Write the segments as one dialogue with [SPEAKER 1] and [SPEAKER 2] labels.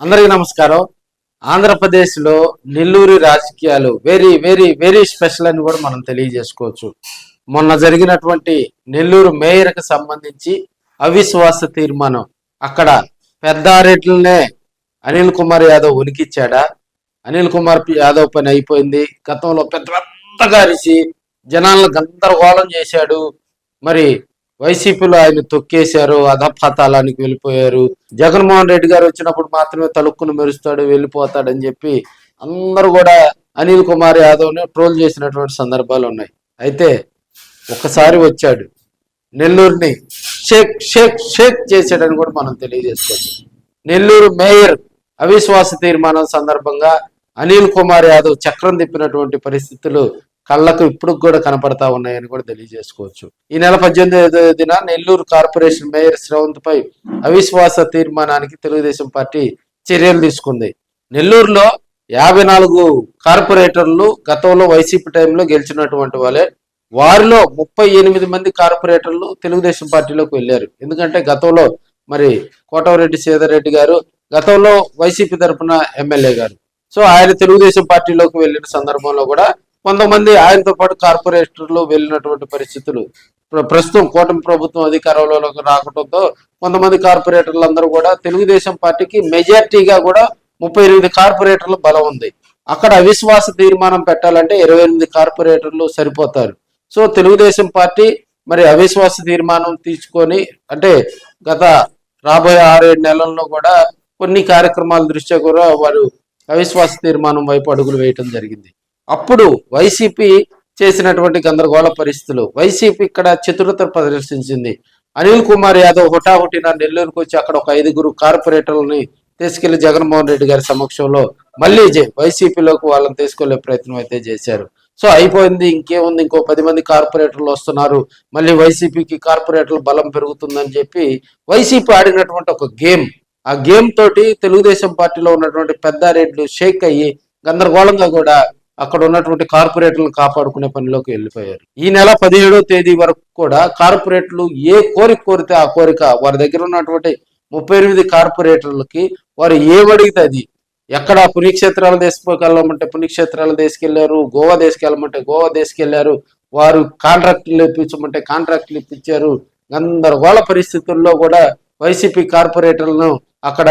[SPEAKER 1] అందరికీ నమస్కారం. ఆంధ్రప్రదేశ్లో నెల్లూరు రాజకీయాలు వెరీ వెరీ వెరీ స్పెషల్ అని కూడా మనం తెలియజేసుకోవచ్చు. మొన్న జరిగినటువంటి నెల్లూరు మేయర్కి సంబంధించి అవిశ్వాస తీర్మానం. అక్కడ పెద్దారెడ్లనే అనిల్ కుమార్ యాదవ్ ఉనికిచ్చాడా? అనిల్ కుమార్ యాదవ్ పని అయిపోయింది. గతంలో పెద్ద పెద్దగా అరిసి జనాలను గందరగోళం చేశాడు. మరి వైసీపీలో ఆయన తొక్కేశారు అధపాతాళానికి వెళ్ళిపోయారు. జగన్మోహన్ రెడ్డి గారు వచ్చినప్పుడు మాత్రమే తలుక్కును మెరుస్తాడు వెళ్ళిపోతాడని చెప్పి అందరూ కూడా అనిల్ కుమార్ యాదవ్ని ట్రోల్ చేసినటువంటి సందర్భాలు ఉన్నాయి. అయితే ఒకసారి వచ్చాడు. నెల్లూరుని షేక్ షేక్ షేక్ చేశాడని కూడా మనం తెలియజేసుకోవచ్చు. నెల్లూరు మేయర్ అవిశ్వాస తీర్మానం సందర్భంగా అనిల్ కుమార్ యాదవ్ చక్రం తిప్పినటువంటి పరిస్థితులు కళ్ళకు ఇప్పుడు కూడా కనపడతా ఉన్నాయని కూడా తెలియజేసుకోవచ్చు. ఈ నెల పద్దెనిమిది తేదీన నెల్లూరు కార్పొరేషన్ మేయర్ శ్రవంత్ పై అవిశ్వాస తీర్మానానికి తెలుగుదేశం పార్టీ చర్యలు తీసుకుంది. నెల్లూరులో యాభై నాలుగు కార్పొరేటర్లు గతంలో వైసీపీ టైంలో గెలిచినటువంటి వాళ్ళే వారిలో ముప్పై ఎనిమిది మంది కార్పొరేటర్లు తెలుగుదేశం పార్టీలోకి వెళ్ళారు. ఎందుకంటే గతంలో మరి కోటవరెడ్డి సీతారెడ్డి గారు గతంలో వైసీపీ తరఫున ఎమ్మెల్యే గారు. సో ఆయన తెలుగుదేశం పార్టీలోకి వెళ్ళిన సందర్భంలో కూడా కొంతమంది ఆయనతో పాటు కార్పొరేటర్లు వెళ్ళినటువంటి పరిస్థితులు. ప్ర- ప్రస్తుతం కూటమి ప్రభుత్వం అధికారంలోకి రావడంతో కొంతమంది కార్పొరేటర్లు అందరూ కూడా తెలుగుదేశం పార్టీకి మెజార్టీగా కూడా ముప్పై ఎనిమిది కార్పొరేటర్లు బలం ఉంది. అక్కడ అవిశ్వాస తీర్మానం పెట్టాలంటే ఇరవై ఎనిమిది కార్పొరేటర్లు సరిపోతారు. సో తెలుగుదేశం పార్టీ మరి అవిశ్వాస తీర్మానం తీసుకొని అంటే గత రాబోయే ఆరేడు నెలల్లో కూడా కొన్ని కార్యక్రమాల దృష్ట్యా కూడా వారు అవిశ్వాస తీర్మానం వైపు అడుగులు వేయటం జరిగింది. అప్పుడు వైసీపీ చేసినటువంటి గందరగోళ పరిస్థితులు. వైసీపీ ఇక్కడ చతురత ప్రదర్శించింది. అనిల్ కుమార్ యాదవ్ హుటాహుటిన నెల్లూరుకు వచ్చి అక్కడ ఒక ఐదుగురు కార్పొరేటర్లని తీసుకెళ్ళి జగన్మోహన్ రెడ్డి గారి సమక్షంలో మళ్ళీ వైసీపీలోకి వాళ్ళని తీసుకెళ్ళే ప్రయత్నం అయితే చేశారు. సో అయిపోయింది ఇంకేముంది? ఇంకో పది మంది కార్పొరేటర్లు వస్తున్నారు. మళ్ళీ వైసీపీకి కార్పొరేటర్లు బలం పెరుగుతుందని చెప్పి వైసీపీ ఆడినటువంటి ఒక గేమ్. ఆ గేమ్ తోటి తెలుగుదేశం పార్టీలో ఉన్నటువంటి పెద్దారెడ్లు షేక్ అయ్యి గందరగోళంగా కూడా అక్కడ ఉన్నటువంటి కార్పొరేటర్లు కాపాడుకునే పనిలోకి వెళ్ళిపోయారు. ఈ నెల పదిహేడో తేదీ వరకు కూడా కార్పొరేటర్లు ఏ కోరిక కోరితే ఆ కోరిక వారి దగ్గర ఉన్నటువంటి ముప్పై ఎనిమిది కార్పొరేటర్లకి వారు ఏమడిగితే అది. ఎక్కడ పుణ్యక్షేత్రాలు తీసుకెళ్ళమంటే పుణ్యక్షేత్రాలు తీసుకెళ్ళారు గోవా తీసుకెళ్ళమంటే గోవా తీసుకెళ్ళారు వారు కాంట్రాక్టులు ఇప్పించమంటే కాంట్రాక్టులు ఇప్పించారు. గందరగోళ పరిస్థితుల్లో కూడా వైసీపీ కార్పొరేటర్లను అక్కడ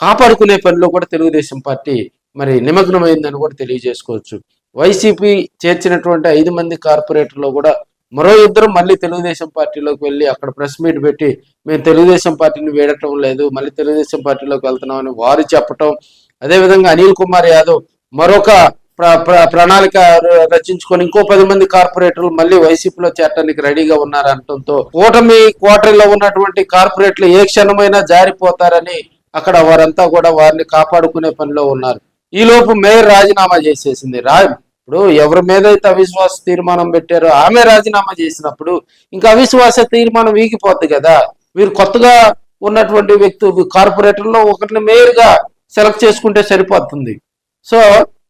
[SPEAKER 1] కాపాడుకునే పనిలో కూడా తెలుగుదేశం పార్టీ మరి నిమగ్నమైందని కూడా తెలియజేసుకోవచ్చు. వైసీపీ చేర్చినటువంటి ఐదు మంది కార్పొరేటర్లో కూడా మరో ఇద్దరు మళ్ళీ తెలుగుదేశం పార్టీలోకి వెళ్ళి అక్కడ ప్రెస్ మీట్ పెట్టి మేము తెలుగుదేశం పార్టీని వేడటం లేదు మళ్ళీ తెలుగుదేశం పార్టీలోకి వెళ్తున్నామని వారు చెప్పటం. అదేవిధంగా అనిల్ కుమార్ యాదవ్ మరొక ప్ర ప్ర- ప్రణాళిక ర- రచించుకొని ఇంకో పది మంది కార్పొరేటర్లు మళ్ళీ వైసీపీలో చేరడానికి రెడీగా ఉన్నారు అనటంతో కూటమి కోటరీలో ఉన్నటువంటి కార్పొరేట్లు ఏ క్షణమైనా జారిపోతారని అక్కడ వారంతా కూడా వారిని కాపాడుకునే పనిలో ఉన్నారు. ఈలోపు మేయర్ రాజీనామా చేసేసింది. రా ఇప్పుడు ఎవరి మీద అయితే అవిశ్వాస తీర్మానం పెట్టారో ఆమె రాజీనామా చేసినప్పుడు ఇంకా అవిశ్వాస తీర్మానం వీగిపోద్ది కదా. వీరు కొత్తగా ఉన్నటువంటి వ్యక్తులు కార్పొరేటర్లో ఒకరిని మేయర్గా సెలెక్ట్ చేసుకుంటే సరిపోతుంది. సో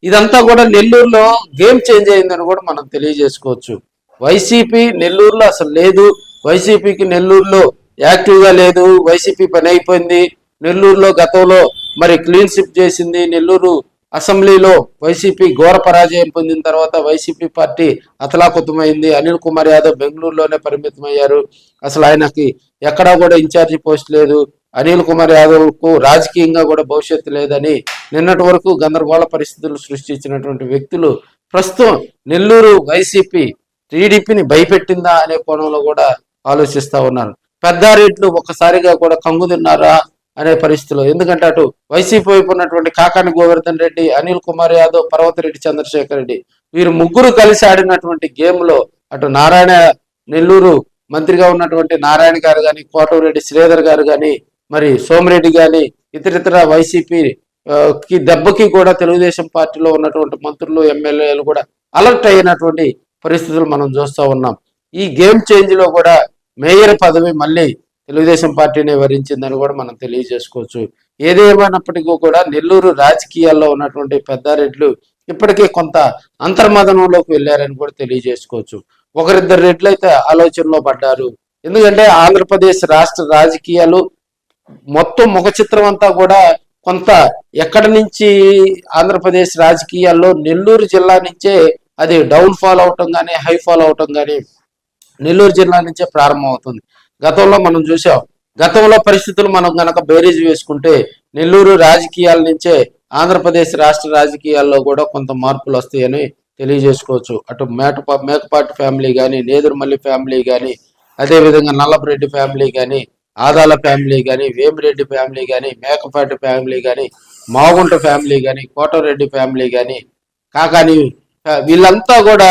[SPEAKER 1] ఇదంతా కూడా నెల్లూరులో గేమ్ చేంజ్ అయిందని కూడా మనం తెలియజేసుకోవచ్చు. వైసీపీ నెల్లూరులో అసలు లేదు. వైసీపీకి నెల్లూరులో యాక్టివ్గా లేదు. వైసీపీ పని అయిపోయింది. నెల్లూరులో గతంలో మరి క్లీన్ స్విప్ చేసింది నెల్లూరు అసెంబ్లీలో వైసీపీ ఘోర పరాజయం పొందిన తర్వాత వైసీపీ పార్టీ అతలాకుతమైంది. అనిల్ కుమార్ యాదవ్ బెంగళూరులోనే పరిమితమయ్యారు. అసలు ఆయనకి ఎక్కడా కూడా ఇన్ఛార్జి పోస్ట్ లేదు. అనిల్ కుమార్ యాదవ్కు రాజకీయంగా కూడా భవిష్యత్తు లేదని నిన్నటి వరకు గందరగోళ పరిస్థితులు సృష్టించినటువంటి వ్యక్తులు ప్రస్తుతం నెల్లూరు వైసీపీ టీడీపీని భయపెట్టిందా అనే కోణంలో కూడా ఆలోచిస్తా ఉన్నారు. పెద్దారెడ్లు ఒక్కసారిగా కూడా కంగుతున్నారా? అనే పరిస్థితిలో. ఎందుకంటే అటు వైసీపీ వైపు ఉన్నటువంటి కాకాని గోవర్ధన్ రెడ్డి అనిల్ కుమార్ యాదవ్ పర్వతిరెడ్డి చంద్రశేఖర్ రెడ్డి వీరు ముగ్గురు కలిసి ఆడినటువంటి గేమ్లో అటు నారాయణ నెల్లూరు మంత్రిగా ఉన్నటువంటి నారాయణ గారు కానీ కోటూరెడ్డి శ్రీధర్ గారు కానీ మరి సోమిరెడ్డి గాని ఇతరితర వైసీపీ కి దెబ్బకి కూడా తెలుగుదేశం పార్టీలో ఉన్నటువంటి మంత్రులు ఎమ్మెల్యేలు కూడా అలర్ట్ అయినటువంటి పరిస్థితులు మనం చూస్తూ ఉన్నాం. ఈ గేమ్ చేంజ్లో కూడా మేయర్ పదవి మళ్ళీ తెలుగుదేశం పార్టీని వరించిందని కూడా మనం తెలియజేసుకోవచ్చు. ఏదేమైనప్పటికీ కూడా నెల్లూరు రాజకీయాల్లో ఉన్నటువంటి పెద్దారెడ్లు ఇప్పటికే కొంత అంతర్మదనంలోకి వెళ్ళారని కూడా తెలియజేసుకోవచ్చు. ఒకరిద్దరు రెడ్లు అయితే ఆలోచనలో పడ్డారు. ఎందుకంటే ఆంధ్రప్రదేశ్ రాష్ట్ర రాజకీయాలు మొత్తం ముఖ చిత్రం అంతా కూడా కొంత ఎక్కడి నుంచి ఆంధ్రప్రదేశ్ రాజకీయాల్లో నెల్లూరు జిల్లా నుంచే అది డౌన్ ఫాల్ అవటం కానీ హై ఫాల్ అవటం కానీ నెల్లూరు జిల్లా నుంచే ప్రారంభం అవుతుంది గతంలో మనం చూసాం. గతంలో పరిస్థితులు మనం గనక బేరీజ్ వేసుకుంటే నెల్లూరు రాజకీయాల నుంచే ఆంధ్రప్రదేశ్ రాష్ట్ర రాజకీయాల్లో కూడా కొంత మార్పులు వస్తాయని తెలియజేసుకోవచ్చు. అటు మేట మేకపాటి ఫ్యామిలీ కానీ నేదురుమల్లి ఫ్యామిలీ కానీ అదేవిధంగా నల్లపరెడ్డి ఫ్యామిలీ కానీ ఆదాల ఫ్యామిలీ కానీ వేమిరెడ్డి ఫ్యామిలీ కానీ మేకపాటి ఫ్యామిలీ కానీ మాగుంట ఫ్యామిలీ కానీ కోటరెడ్డి ఫ్యామిలీ కానీ కాకాని వీళ్ళంతా కూడా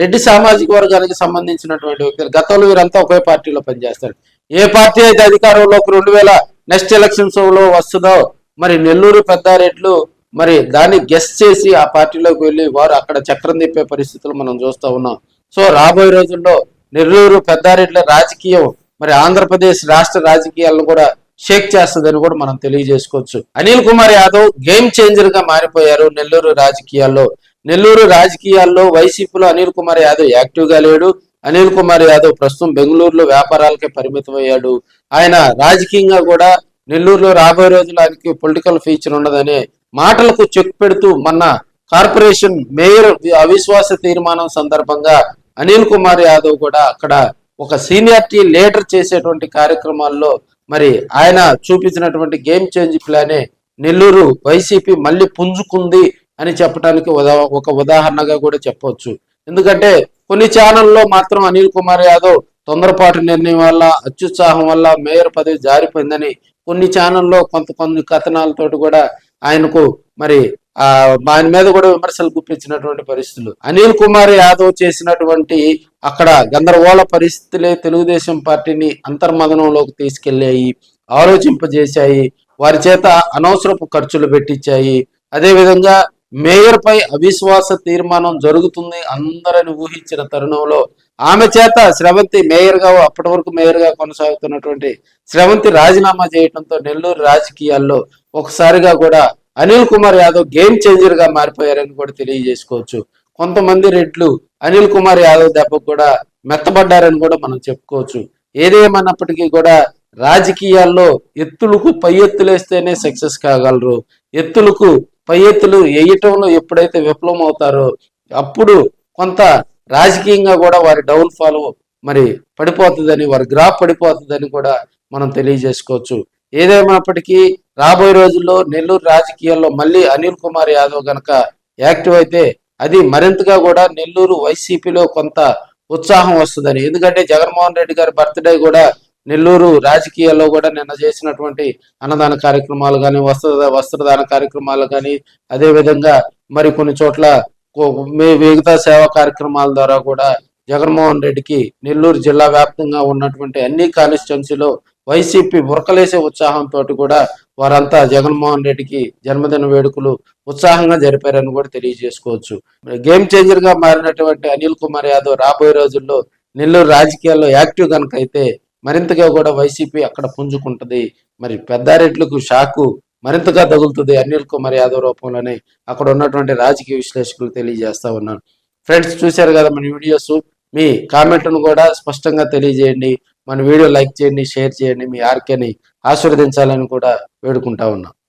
[SPEAKER 1] రెడ్డి సామాజిక వర్గానికి సంబంధించినటువంటి వ్యక్తులు. గతంలో వీరంతా ఒకే పార్టీలో పనిచేస్తారు. ఏ పార్టీ అయితే అధికారంలోకి రెండు వేల నెక్స్ట్ ఎలక్షన్స్లో వస్తుందో మరి నెల్లూరు పెద్దారెడ్లు మరి దాన్ని గెస్ట్ చేసి ఆ పార్టీలోకి వెళ్ళి వారు అక్కడ చక్రం తిప్పే పరిస్థితులు మనం చూస్తూ ఉన్నాం. సో రాబోయే రోజుల్లో నెల్లూరు పెద్దారెడ్ల రాజకీయం మరి ఆంధ్రప్రదేశ్ రాష్ట్ర రాజకీయాలను కూడా షేక్ చేస్తుందని కూడా మనం తెలియజేసుకోవచ్చు. అనిల్ కుమార్ యాదవ్ గేమ్ చేంజర్గా మారిపోయారు నెల్లూరు రాజకీయాల్లో. నెల్లూరు రాజకీయాల్లో వైసీపీలో అనిల్ కుమార్ యాదవ్ యాక్టివ్గా లేడు. అనిల్ కుమార్ యాదవ్ ప్రస్తుతం బెంగళూరులో వ్యాపారాలకే పరిమితం అయ్యాడు ఆయన రాజకీయంగా కూడా నెల్లూరులో రాబోయే రోజులకి పొలిటికల్ ఫీచర్ ఉండదనే మాటలకు చెక్ పెడుతూ మొన్న కార్పొరేషన్ మేయర్ అవిశ్వాస తీర్మానం సందర్భంగా అనిల్ కుమార్ యాదవ్ కూడా అక్కడ ఒక సీనియారిటీ లీడర్ చేసేటువంటి కార్యక్రమాల్లో మరి ఆయన చూపించినటువంటి గేమ్ చేంజ్ ప్లానే నెల్లూరు వైసీపీ మళ్ళీ పుంజుకుంది అని చెప్పడానికి ఉదా- ఒక ఉదాహరణగా కూడా చెప్పవచ్చు. ఎందుకంటే కొన్ని ఛానల్లో మాత్రం అనిల్ కుమార్ యాదవ్ తొందరపాటు నిర్ణయం వల్ల అత్యుత్సాహం వల్ల మేయర్ పదవి జారిపోయిందని కొన్ని ఛానల్లో కొంత కొన్ని కథనాలతోటి కూడా ఆయనకు మరి ఆ ఆయన మీద కూడా విమర్శలు గుప్పించినటువంటి పరిస్థితులు. అనిల్ కుమార్ యాదవ్ చేసినటువంటి అక్కడ గందరగోళ పరిస్థితులే తెలుగుదేశం పార్టీని అంతర్మదనంలోకి తీసుకెళ్ళాయి ఆలోచింపజేశాయి వారి చేత అనవసరపు ఖర్చులు పెట్టించాయి. అదేవిధంగా మేయర్ పై అవిశ్వాస తీర్మానం జరుగుతుంది. అందరని ఊహించిన తరుణంలో ఆమె చేత శ్రవంతి మేయర్గా అప్పటి వరకు మేయర్గా కొనసాగుతున్నటువంటి శ్రవంతి రాజీనామా చేయడంతో నెల్లూరు రాజకీయాల్లో ఒకసారిగా కూడా అనిల్ కుమార్ యాదవ్ గేమ్ చేంజర్గా మారిపోయారని కూడా తెలియజేసుకోవచ్చు. కొంతమంది రెడ్లు అనిల్ కుమార్ యాదవ్ దెబ్బకు కూడా మెత్తబడ్డారని కూడా మనం చెప్పుకోవచ్చు. ఏదేమన్నప్పటికీ కూడా రాజకీయాల్లో ఎత్తులకు పై ఎత్తులేస్తేనే సక్సెస్ కాగలరు. ఎత్తులకు పై ఎత్తులు వేయటంలో ఎప్పుడైతే విఫలం అవుతారో అప్పుడు కొంత రాజకీయంగా కూడా వారి డౌన్ ఫాల్ మరి పడిపోతుందని వారి గ్రాఫ్ పడిపోతుందని కూడా మనం తెలియజేసుకోవచ్చు. ఏదేమైనప్పటికీ రాబోయే రోజుల్లో నెల్లూరు రాజకీయాల్లో మళ్ళీ అనిల్ కుమార్ యాదవ్ గనక యాక్టివ్ అయితే అది మరింతగా కూడా నెల్లూరు వైసీపీలో కొంత ఉత్సాహం వస్తుందని. ఎందుకంటే జగన్మోహన్ రెడ్డి గారి బర్త్డే కూడా నెల్లూరు రాజకీయాల్లో కూడా నిన్న చేసినటువంటి అన్నదాన కార్యక్రమాలు కానీ వస్త్ర వస్త్రదాన కార్యక్రమాలు కానీ అదే విధంగా మరి కొన్ని చోట్ల కో- మిగతా సేవా కార్యక్రమాల ద్వారా కూడా జగన్మోహన్ రెడ్డికి నెల్లూరు జిల్లా వ్యాప్తంగా ఉన్నటువంటి అన్ని కాన్స్టిట్యున్సీలో వైసీపీ ఉరకలేసే ఉత్సాహంతో కూడా వారంతా జగన్మోహన్ రెడ్డికి జన్మదిన వేడుకలు ఉత్సాహంగా జరిపారని కూడా తెలియజేసుకోవచ్చు. గేమ్ చేంజర్గా మారినటువంటి అనిల్ కుమార్ యాదవ్ రాబోయే రోజుల్లో నెల్లూరు రాజకీయాల్లో యాక్టివ్ కనుక అయితే మరింతగా కూడా వైసీపీ అక్కడ పుంజుకుంటది. మరి పెద్దారెడ్లకు షాకు మరింతగా తగులుతుంది అనిల్ కుమార్ యాదవ్ రూపంలోనే అక్కడ ఉన్నటువంటి రాజకీయ విశ్లేషకులు తెలియజేస్తా ఉన్నాను. ఫ్రెండ్స్ చూశారు కదా మన వీడియోస్? మీ కామెంట్ను కూడా స్పష్టంగా తెలియజేయండి. మన వీడియో లైక్ చేయండి షేర్ చేయండి. మీ ఆర్కేని ఆశీర్వదించాలని కూడా వేడుకుంటా ఉన్నాం.